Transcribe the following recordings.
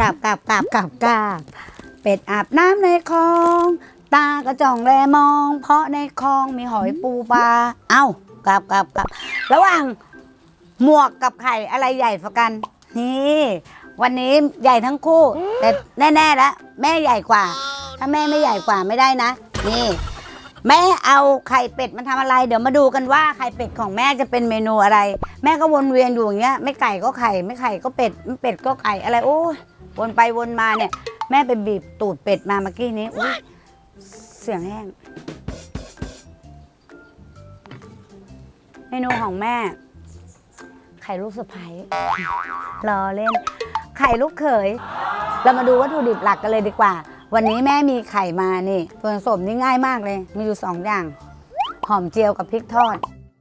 กราบกราบกราบกราบกราบเป็ดอาบน้ำในคลอง ตากระจ่องแลมอง เพราะในคลองมีหอยปูปลา เอ้ากราบกราบกราบระหว่างหมวกกับไข่อะไรใหญ่กว่ากัน นี่ วันนี้ใหญ่ทั้งคู่ แต่แน่ๆแล้วแม่ใหญ่กว่า ถ้าแม่ไม่ใหญ่กว่าไม่ได้นะ นี่ แม่เอาไข่เป็ดมาทำอะไร เดี๋ยวมาดูกันว่าไข่เป็ดของแม่จะเป็นเมนูอะไร แม่ก็วนเวียนอยู่อย่างเงี้ย ไม่ไก่ก็ไข่ ไม่ไข่ก็เป็ด ไม่เป็ดก็ไก่อะไรโอ้ย วนไปวนมาเนี่ย แม่ไปบีบตูดเป็ดมาเมื่อกี้นี้อุ้ยเสียงแห้ง เมนูของแม่ ไข่ลูกสะใภ้รอเล่น ไข่ลูกเขย เรามาดูวัตถุดิบหลักกันเลยดีกว่า วันนี้แม่มีไข่มานี่ส่วนผสมนี่ง่ายมากเลย มีอยู่สองอย่าง หอมเจียวกับพริกทอด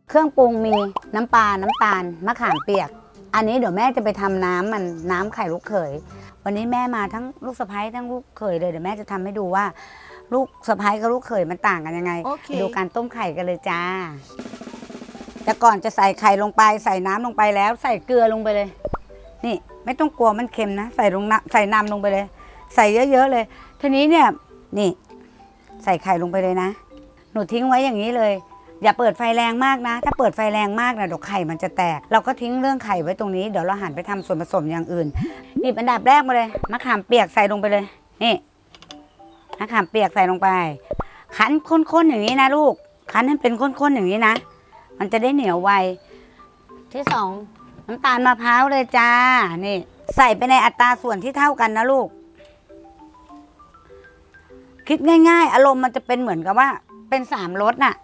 เครื่องปรุงมีน้ำปลา น้ำตาล มะขามเปียก อันนี้เดี๋ยวแม่จะไปทำน้ำมันน้ำไข่ลูกเขย วันนี้แม่มาทั้งลูกสะใภ้ทั้งลูกเขยเลยเดี๋ยวแม่จะทำให้ดูว่า ลูกสะใภ้กับลูกเขยมันต่างกันยังไงโอเค ไปดูการต้มไข่กันเลยจ้า แต่ก่อนจะใส่ไข่ลงไป ใส่น้ำลงไปแล้ว ใส่เกลือลงไปเลย นี่ ไม่ต้องกลัวมันเค็มนะ ใส่ลงน้ำใส่น้ำลงไปเลย ใส่เยอะๆเลย ทีนี้เนี่ย นี่ ใส่ไข่ลงไปเลยนะ หนูทิ้งไว้อย่างนี้เลย อย่าเปิดไฟแรงมากนะ ถ้าเปิดไฟแรงมากนะเดี๋ยวไข่มันจะแตก เราก็ทิ้งเรื่องไข่ไว้ตรงนี้ เดี๋ยวเราหันไปทำส่วนผสมอย่างอื่น นี่อันดับแรกมาเลย มะขามเปียกใส่ลงไปเลย นี่ มะขามเปียกใส่ลงไป คั้นข้นๆอย่างนี้นะลูก คั้นให้เป็นข้นๆอย่างนี้นะ มันจะได้เหนียวไว ที่สองน้ำตาลมะพร้าวเลยจ้า นี่ ใส่ไปในอัตราส่วนที่เท่ากันนะลูก คิดง่าย ๆ อารมณ์มันจะเป็นเหมือนกับว่า เป็นสามรสน่ะ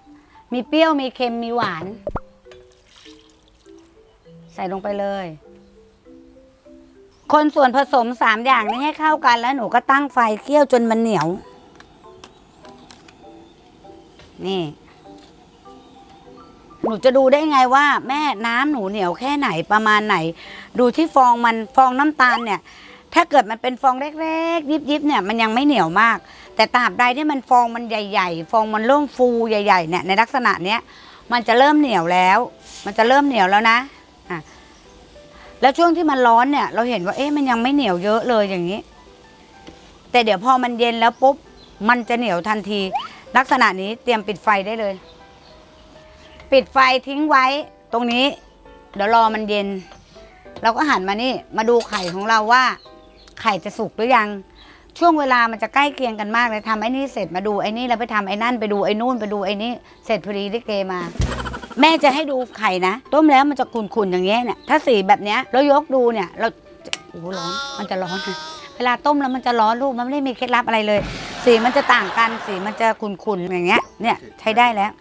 มีเปรี้ยวมีเค็มมีหวาน ใส่ลงไปเลย คนส่วนผสมสามอย่างนี้ให้เข้ากันแล้วหนูก็ตั้งไฟเคี่ยวจนมันเหนียว นี่หนูจะดูได้ไงว่า แม่น้ำหนูเหนียวแค่ไหนประมาณไหน ดูที่ฟองมันฟองน้ำตาลเนี่ย ถ้าเกิดมันเป็นฟองเล็กๆยิบๆเนี่ยมันยังไม่เหนียวมาก แต่ตราบใดที่มันฟองมันใหญ่ ๆ ฟองมันเริ่มฟูใหญ่ๆเนี่ยในลักษณะเนี้ยมันจะเริ่มเหนียวแล้ว มันจะเริ่มเหนียวแล้วนะอะแล้วช่วงที่มันร้อนเนี่ย เราเห็นว่าเอ๊ะมันยังไม่เหนียวเยอะเลยอย่างนี้ แต่เดี๋ยวพอมันเย็นแล้วปุ๊บมันจะเหนียวทันที ลักษณะนี้เตรียมปิดไฟได้เลย ปิดไฟทิ้งไว้ตรงนี้ เดี๋ยวรอมันเย็น เราก็หันมานี่มาดูไข่ของเราว่า ไข่จะสุกหรือยัง ช่วงเวลามันจะใกล้เคียงกันมากเลยทำไอ้นี่เสร็จมาดูไอ้นี่แล้วไปทำไอ้นั่นไปดูไอ้นู่นไปดูไอ้นี่เสร็จพอดีได้เกมา แม่จะให้ดูไข่นะต้มแล้วมันจะขุ่นๆอย่างเงี้ยเนี่ยถ้าสีแบบเนี้ยแล้วยกดูเนี่ยเราจะโอ้โหร้อนมันจะร้อนนะเวลาต้มแล้วมันจะร้อนลูกมันไม่ได้มีเคล็ดลับอะไรเลย สีมันจะต่างกันสีมันจะขุ่นๆอย่างเงี้ยเนี่ยใช้ได้แล้ว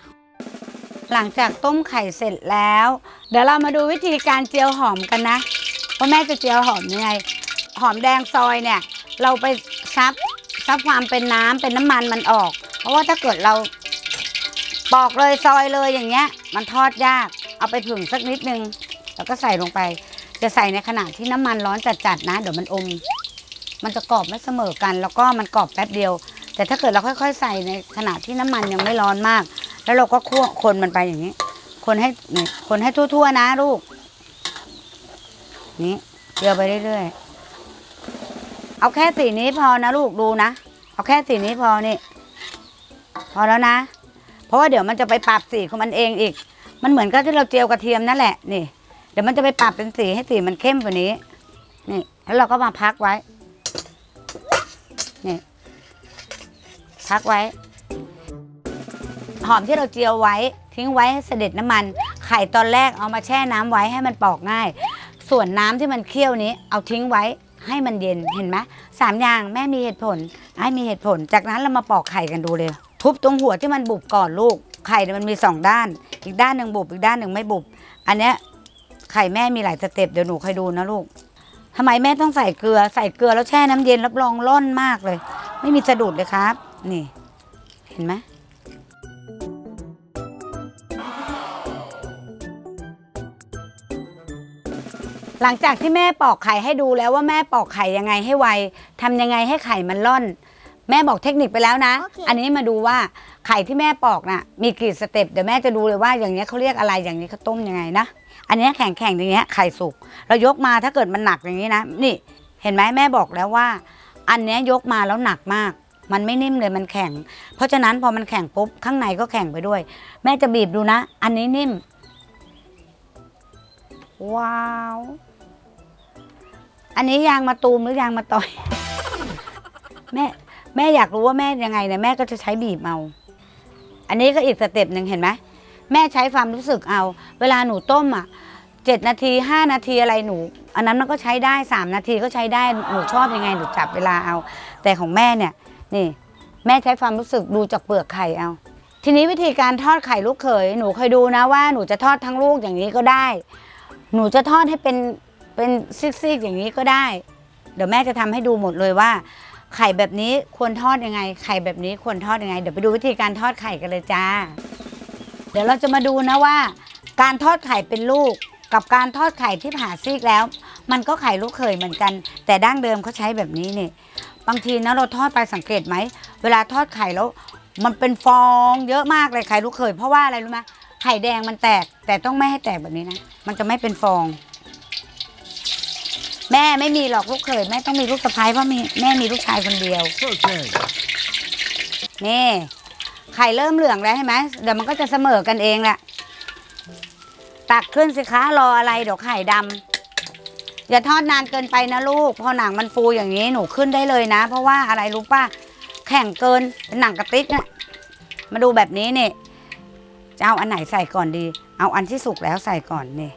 หลังจากต้มไข่เสร็จแล้ว เดี๋ยวเรามาดูวิธีการเจียวหอมกันนะว่าแม่จะเจียวหอมยังไง หอมแดงซอยเนี่ย เราไปซับซับความเป็นน้ำเป็นน้ำมันมันออก เพราะว่าถ้าเกิดเราปอกเลยซอยเลยอย่างเงี้ย มันทอดยาก เอาไปผึ่งสักนิดนึง แล้วก็ใส่ลงไป จะใส่ในขณะที่น้ำมันร้อนจัดๆนะ เดี๋ยวมันอม มันจะกรอบไม่เสมอกัน แล้วก็มันกรอบแป๊บเดียว แต่ถ้าเกิดเราค่อยๆ ใส่ในขณะที่น้ำมันยังไม่ร้อนมาก แล้วเราก็คั่วคนมันไปอย่างนี้ คนให้นี่คนให้ทั่วๆนะลูก นี่เจียวไปเรื่อยๆ เอาแค่สีนี้พอนะลูกดูนะ เอาแค่สีนี้พอนี่ พอแล้วนะ เพราะว่าเดี๋ยวมันจะไปปรับสีของมันเองอีก มันเหมือนกับที่เราเจียวกระเทียมนั่นแหละนี่ เดี๋ยวมันจะไปปรับเป็นสีให้สีมันเข้มกว่านี้ นี่ แล้วเราก็มาพักไว้ นี่ พักไว้ หอมที่เราเจียวไว้ ทิ้งไว้ให้เสด็จน้ำมัน ไข่ตอนแรกเอามาแช่น้ำไว้ให้มันปอกง่าย ส่วนน้ำที่มันเคี่ยวนี้ เอาทิ้งไว้ ให้มันเย็นเห็นไหมสามอย่างแม่มีเหตุผลให้มีเหตุผล จากนั้นเรามาปอกไข่กันดูเลยทุบตรงหัวที่มันบุบก่อนลูก ไข่มันมีสองด้าน อีกด้านหนึ่งบุบอีกด้านหนึ่งไม่บุบ อันเนี้ยไข่แม่มีหลายสเต็ปเดี๋ยวหนูคอยดูนะลูกทำไมแม่ต้องใส่เกลือใส่เกลือแล้วแช่น้ำเย็นรับรองร่อนมากเลย ไม่มีสะดุดเลยครับ นี่ เห็นไหม หลังจากที่แม่ปอกไข่ให้ดูแล้วว่าแม่ปอกไข่ยังไงให้ไวทำยังไงให้ไข่มันร่อน แม่บอกเทคนิคไปแล้วนะ โอเค อันนี้มาดูว่าไข่ที่แม่ปอกน่ะ มีกี่สเต็ปเดี๋ยวแม่จะดูเลยว่าอย่างเนี้ยเขาเรียกอะไรอย่างนี้เขาต้มยังไงนะอันเนี้ยแข็งๆอย่างเงี้ยไข่สุกเรายกมาถ้าเกิดมันหนักอย่างนี้นะนี่ เห็นไหมแม่บอกแล้วว่า อันเนี้ยยกมาแล้วหนักมาก มันไม่นิ่มเลยมันแข็ง เพราะฉะนั้นพอมันแข็งปุ๊บข้างในก็แข็งไปด้วย แม่จะบีบดูนะ อันนี้นิ่ม ว้าว อันนี้ยางมาตูมหรือยางมาต่อย แม่แม่อยากรู้ว่าแม่ยังไงเนี่ยแม่ก็จะใช้บีบเอา อันนี้ก็อีกสเต็ปหนึ่งเห็นไหมแม่ใช้ความรู้สึกเอา เวลาหนูต้มอะเจ็ดนาทีห้านาทีอะไรหนู อันนั้นมันก็ใช้ได้สามนาทีก็ใช้ได้หนูชอบยังไงหนูจับเวลาเอา แต่ของแม่เนี่ยนี่ แม่ใช้ความรู้สึกดูจากเปลือกไข่เอา ทีนี้วิธีการทอดไข่ลูกเขยหนูเคยดูนะว่าหนูจะทอดทั้งลูกอย่างนี้ก็ได้ หนูจะทอดให้เป็น เป็นซิกๆอย่างนี้ก็ได้ เดี๋ยวแม่จะทำให้ดูหมดเลยว่า ไข่แบบนี้ควรทอดยังไง ไข่แบบนี้ควรทอดยังไง เดี๋ยวไปดูวิธีการทอดไข่กันเลยจ้า เดี๋ยวเราจะมาดูนะว่า การทอดไข่เป็นลูก กับการทอดไข่ที่ผ่าซีกแล้ว มันก็ไข่ลูกเขยเหมือนกัน แต่ดั้งเดิมเขาใช้แบบนี้นี่บางทีนะเราทอดไปสังเกตไหมเวลาทอดไข่แล้ว มันเป็นฟองเยอะมากเลยไข่ลูกเขยเพราะว่าอะไรรู้ไหมไข่แดงมันแตกแต่ต้องไม่ให้แตกแบบนี้นะ มันจะไม่เป็นฟอง แม่ไม่มีหรอกลูกเขยแม่ต้องมีลูกสะพ้ายเพราะมีแม่มีลูกชายคนเดียว Okay. นี่ไข่เริ่มเหลืองแล้วใช่ไหมเดี๋ยวมันก็จะเสมอกันเองแหละตักขึ้นสิคะรออะไรเดี๋ยวไข่ดำอย่าทอดนานเกินไปนะลูกพอหนังมันฟูอย่างนี้หนูขึ้นได้เลยนะ เพราะว่าอะไรรู้ป่ะแข็งเกินเป็นหนังกระติกเนี่ยมาดูแบบนี้นี่จะเอาอันไหนใส่ก่อนดี เอาอันที่สุกแล้วใส่ก่อนนี่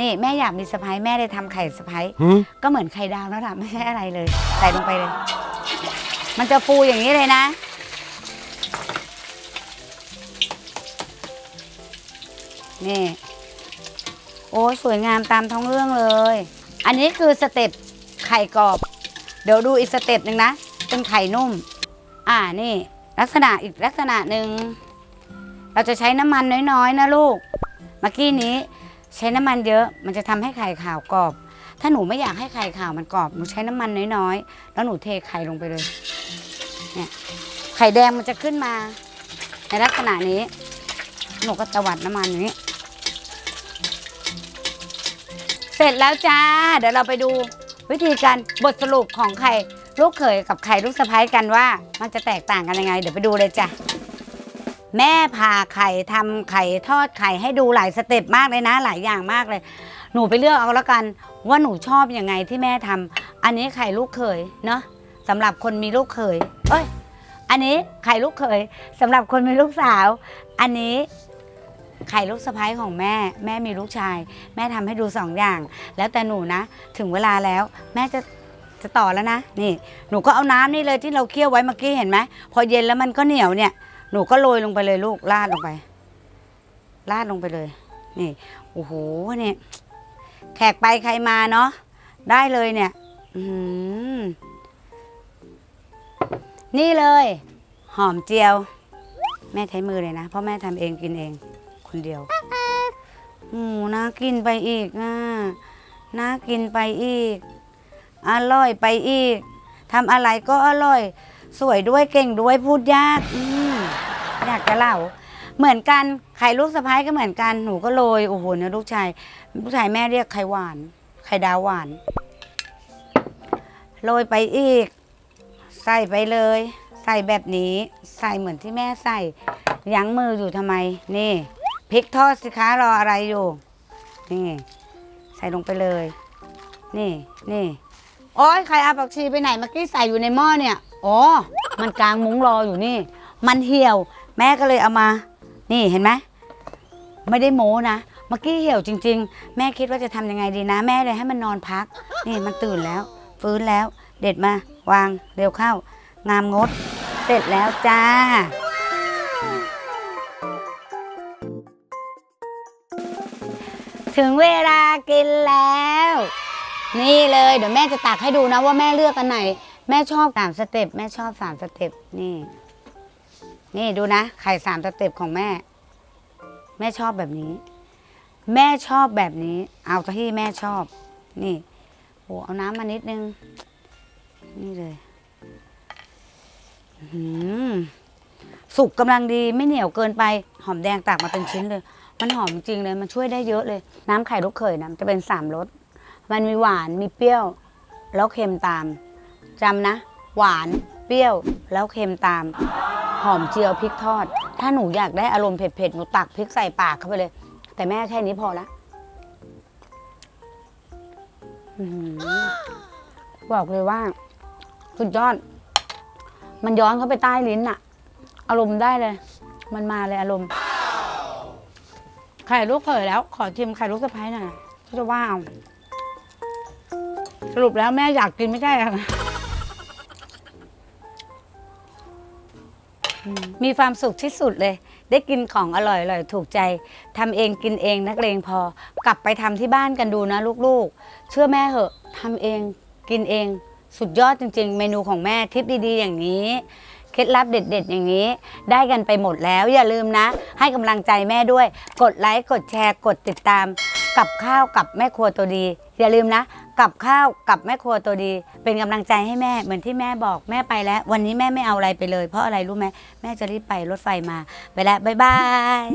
นี่แม่อยากมีสะพ้ายแม่เลยทำไข่สะพ้าย Hmm? ก็เหมือนไข่ดาวแล้วล่ะไม่ใช่อะไรเลย ใส่ลงไปเลย มันจะฟูอย่างนี้เลยนะ นี่ โอ้สวยงามตามท้องเรื่องเลย อันนี้คือสเต็ปไข่กรอบ เดี๋ยวดูอีกสเต็ปหนึ่งนะ เป็นไข่นุ่ม อ่านี่ ลักษณะอีกลักษณะหนึ่ง เราจะใช้น้ำมันน้อยๆนะลูก เมื่อกี้นี้ ใช้น้ำมันเยอะมันจะทำให้ไข่ขาวกรอบ ถ้าหนูไม่อยากให้ไข่ขาวมันกรอบหนูใช้น้ำมันน้อยๆ แล้วหนูเทไข่ลงไปเลยเนี่ยไข่แดงมันจะขึ้นมา ในลักษณะนี้ หนูก็ตวัดน้ำมันอย่างนี้ เสร็จแล้วจ้า เดี๋ยวเราไปดูวิธีการบทสรุปของไข่ลูกเขยกับไข่ลูกสะพ้ายกันว่า มันจะแตกต่างกันยังไง เดี๋ยวไปดูเลยจ้ะ แม่ผ่าไข่ทำไข่ทอดไข่ให้ดูหลายสเต็ปมากเลยนะ หลายอย่างมากเลย หนูไปเลือกเอาแล้วกันว่าหนูชอบอยังไงที่แม่ทำอันนี้ไข่ลูกเขยเนาะสำหรับคนมีลูกเขยเอ้ย อันนี้ไข่ลูกเขยสำหรับคนมีลูกสาว อันนี้ไข่ลูกสะพ้ายของแม่ แม่มีลูกชาย แม่ทำให้ดูสองอย่าง แล้วแต่หนูนะ ถึงเวลาแล้ว แม่จะจะต่อแล้วนะ นี่ หนูก็เอาน้ำนี่เลยที่เราเคี่ยวไว้เมื่อกี้เห็นไหมพอเย็นแล้วมันก็เหนียวเนี่ย หนูก็โรยลงไปเลยลูกราดลงไปราดลงไปเลย นี่โอ้โหเนี่ยแขกไปใครมาเนาะได้เลยเนี่ยนี่เลย หอมเจียว แม่ใช้มือเลยนะเพราะแม่ทำเองกินเอง คนเดียวโอ้น่ากินไปอีกอะน่ากินไปอีก อร่อยไปอีกทำอะไรก็อร่อย สวยด้วยเก่งด้วยพูดยากอื อยากจะเล่า เหมือนกันไข่ลูกสะพ้ายก็เหมือนกันหนูก็โรยโอ้โหเนี่ยลูกชายลูกชายแม่เรียกไข่หวานไข่ดาวหวานโรยไปอีก ใส่ไปเลย ใส่แบบนี้ ใส่เหมือนที่แม่ใส่ยั้งมืออยู่ทำไม นี่พริกทอดสิคะรออะไรอยู่ นี่ ใส่ลงไปเลย นี่นี่โอ้ยใครเอาผักชีไปไหนเมื่อกี้ใส่อยู่ในหม้อเนี่ยอ๋อมันกลางมุ้งรออยู่นี่ มันเหี่ยว แม่ก็เลยเอามา นี่เห็นไหมไม่ได้โม้นะเมื่อกี้เหี่ยวจริง ๆ แม่คิดว่าจะทำยังไงดีนะ แม่เลยให้มันนอนพัก นี่มันตื่นแล้ว ฟื้นแล้ว เด็ดมาวางเร็วเข้า งามงด เสร็จแล้วจ้า ถึงเวลากินแล้ว นี่เลยเดี๋ยวแม่จะตักให้ดูนะว่าแม่เลือกอันไหน แม่ชอบสามสเต็ปแม่ชอบสามสเต็ปนี่ นี่ดูนะ ไข่สามสเต็ปของแม่ แม่ชอบแบบนี้ แม่ชอบแบบนี้ เอาที่แม่ชอบ นี่โอ้เอาน้ำมานิดนึง นี่เลยอืมสุกกำลังดีไม่เหนียวเกินไป หอมแดงตากมาเป็นชิ้นเลย มันหอมจริงเลย มันช่วยได้เยอะเลย น้ำไข่ลูกเขยนะจะเป็นสามรส มันมีหวาน มีเปรี้ยว แล้วเค็มตามจำนะ หวาน เปรี้ยว แล้วเค็มตาม หอมเจียวพริกทอด ถ้าหนูอยากได้อารมณ์เผ็ดๆ หนูตักพริกใส่ปากเข้าไปเลย แต่แม่แค่นี้พอละอบอกเลยว่า สุดยอด มันย้อนเข้าไปใต้ลิ้นอะอารมณ์ได้เลย มันมาเลยอารมณ์ ไข่ลูกเขยแล้ว ขอชิมไข่ลูกสะพ้ายหน่อยก็จะว่าเอาสรุปแล้วแม่อยากกินไม่ใช่หรอ มีความสุขที่สุดเลย ได้กินของอร่อยๆถูกใจทำเองกินเองนักเลงพอ กลับไปทำที่บ้านกันดูนะลูกๆ เชื่อแม่เหอะทำเองกินเอง สุดยอดจริง ๆ เมนูของแม่ทิปดีๆ อย่างนี้เคล็ดลับเด็ด ๆ อย่างนี้ ได้กันไปหมดแล้วอย่าลืมนะ ให้กำลังใจแม่ด้วย กดไลค์กดแชร์กดติดตาม กับข้าวกับแม่ครัวตัวดี อย่าลืมนะ กับข้าวกับแม่ครัวตัวดี เป็นกำลังใจให้แม่เหมือนที่แม่บอกแม่ไปแล้ว วันนี้แม่ไม่เอาอะไรไปเลย เพราะอะไรรู้ไหมแม่จะรีบไปรถไฟมา ไปแล้วบ๊ายบาย